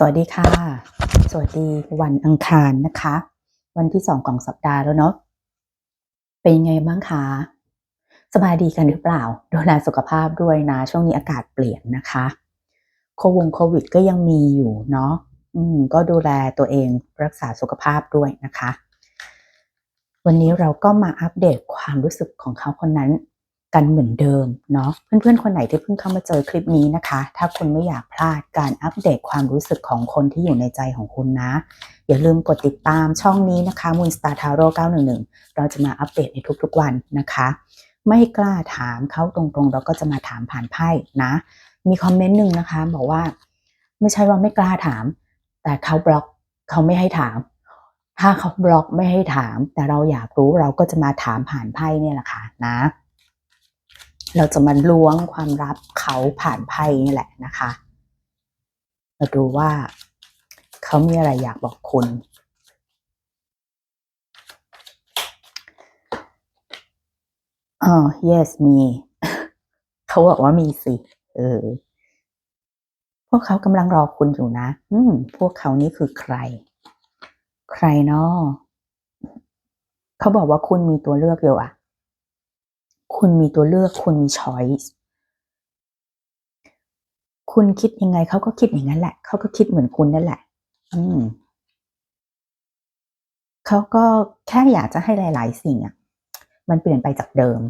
สวัสดีค่ะ สวัสดีวันอังคารนะคะ วันที่สองของสัปดาห์แล้วเนาะ เป็นยังไงบ้างคะสบายดีกันหรือเปล่า ดูแลสุขภาพด้วยนะ ช่วงนี้อากาศเปลี่ยนนะคะโควงโควิดก็ยังมีอยู่เนาะ อืม ก็ดูแลตัวเองรักษาสุขภาพด้วยนะคะ วันนี้เราก็มาอัปเดตความรู้สึกของเขาคนนั้น กันเหมือนเดิมเนาะเพื่อนๆ คนไหนที่เพิ่งเข้ามาเจอคลิปนี้นะคะ ถ้าคุณไม่อยากพลาดการอัปเดตความรู้สึกของคนที่อยู่ในใจของคุณนะ อย่าลืมกดติดตามช่องนี้นะคะ Moon Star Tarot 911 เราจะมาอัปเดตในทุกๆวันนะคะ ไม่กล้าถามเขาตรงๆ เราก็จะมาถามผ่านไพ่นะ มีคอมเมนต์หนึ่งนะคะ บอกว่า ไม่ใช่ว่าไม่กล้าถาม แต่เขาบล็อกเขาไม่ให้ถาม ถ้าเขาบล็อกไม่ให้ถาม แต่เราอยากรู้เราก็จะมาถามผ่านไพ่เนี่ยแหละค่ะนะ เราจะมาล้วงความลับเขาผ่านไพ่นี่แหละนะคะ มาดูว่าเขามีอะไรอยากบอกคุณ อ๋อ yes มี เขาบอกว่ามีสิ เออ พวกเขากำลังรอคุณอยู่นะ อืม พวกเขานี่คือใคร ใครเนาะเขาบอกว่าคุณมีตัวเลือกอยู่อะ คุณมีตัวเลือก คุณมี choice คุณคิดยังไงเขาก็คิดอย่างนั้นแหละ เขาก็คิดเหมือนคุณนั่นแหละ อืมเขาก็แค่อยากจะให้หลาย ๆ สิ่งอะมันเปลี่ยนไปจากเดิม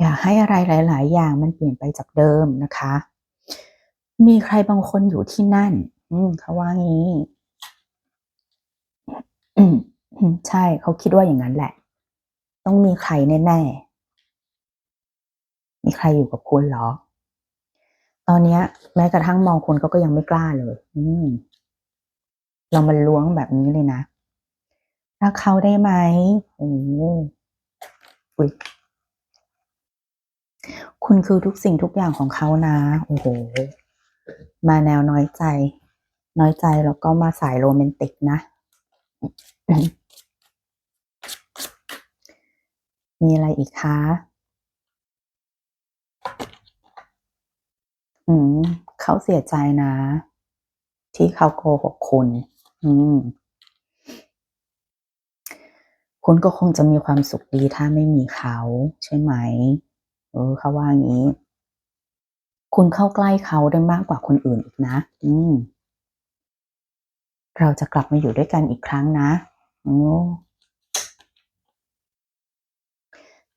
อยากให้อะไรหลาย ๆ อย่างมันเปลี่ยนไปจากเดิมนะคะ มีใครบางคนอยู่ที่นั่น อืมเขาว่างี้ อืมใช่ เขาคิดว่าอย่างนั้นแหละ ต้องมีใครแน่ๆ มีใครอยู่กับคุณเหรอ?ตอนนี้แม้กระทั่งมองคุณเขาก็ยังไม่กล้าเลย อืมเรามาล้วงแบบนี้เลยนะรักเขาได้ไหมโอ้ยคุณคือทุกสิ่งทุกอย่างของเขานะ โอ้โฮมาแนวน้อยใจ น้อยใจแล้วก็มาสายโรแมนติกนะ อือฮึ มีอะไรอีกคะ?อืม เขาเสียใจนะ ที่เขาโกหกคุณ อืม คุณก็คงจะมีความสุขดีถ้าไม่มีเขา ใช่ไหม?เออเขาว่างี้ คุณเข้าใกล้เขาได้มากกว่าคนอื่นอีกนะ อืม เราจะกลับมาอยู่ด้วยกันอีกครั้งนะ อือ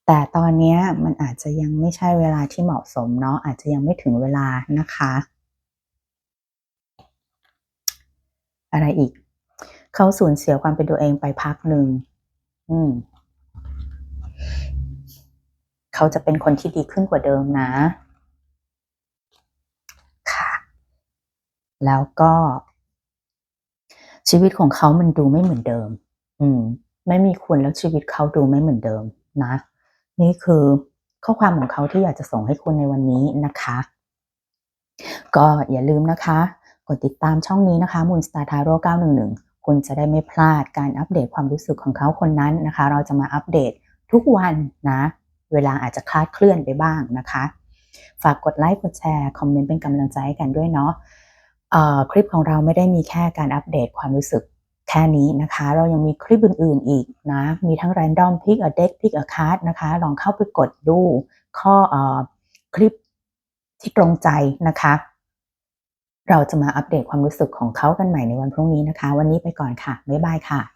แต่ตอนนี้มันอาจจะยังไม่ใช่เวลาที่เหมาะสมเนาะอาจจะยังไม่ถึงเวลานะคะ อะไรอีก เขาสูญเสียความเป็นตัวเองไปพักหนึ่งอืมเขาจะเป็นคนที่ดีขึ้นกว่าเดิมนะ ค่ะ แล้วก็ ชีวิตของเขามันดูไม่เหมือนเดิม อืม ไม่มีคุณแล้วชีวิตเขาดูไม่เหมือนเดิมนะ นี่คือข้อความของเขาที่อยากจะส่งให้คุณในวันนี้นะคะ ก็อย่าลืมนะคะ กดติดตามช่องนี้นะคะ Moon Star Tarot 911 คุณจะได้ไม่พลาดการอัปเดตความรู้สึกของเขาคนนั้นนะคะ เราจะมาอัปเดตทุกวันนะ เวลาอาจจะคลาดเคลื่อนไปบ้างนะคะ ฝากกดไลก์กดแชร์ คอมเมนต์เป็นกำลังใจให้กันด้วยเนาะเอ่อคลิปของเราไม่ได้มีแค่การอัปเดตความรู้สึก ค่นี้นะคะ เรายังมีคลิปอื่นๆอีกนะ มีทั้ง Random Pick a Deck Pick a Card นะคะ ลองเข้าไปกดดูข้อเอ่อคลิปที่ตรงใจนะคะ เราจะมาอัปเดตความรู้สึกของเขากันใหม่ในวันพรุ่งนี้นะคะ วันนี้ไปก่อนค่ะ บ๊ายบายค่ะ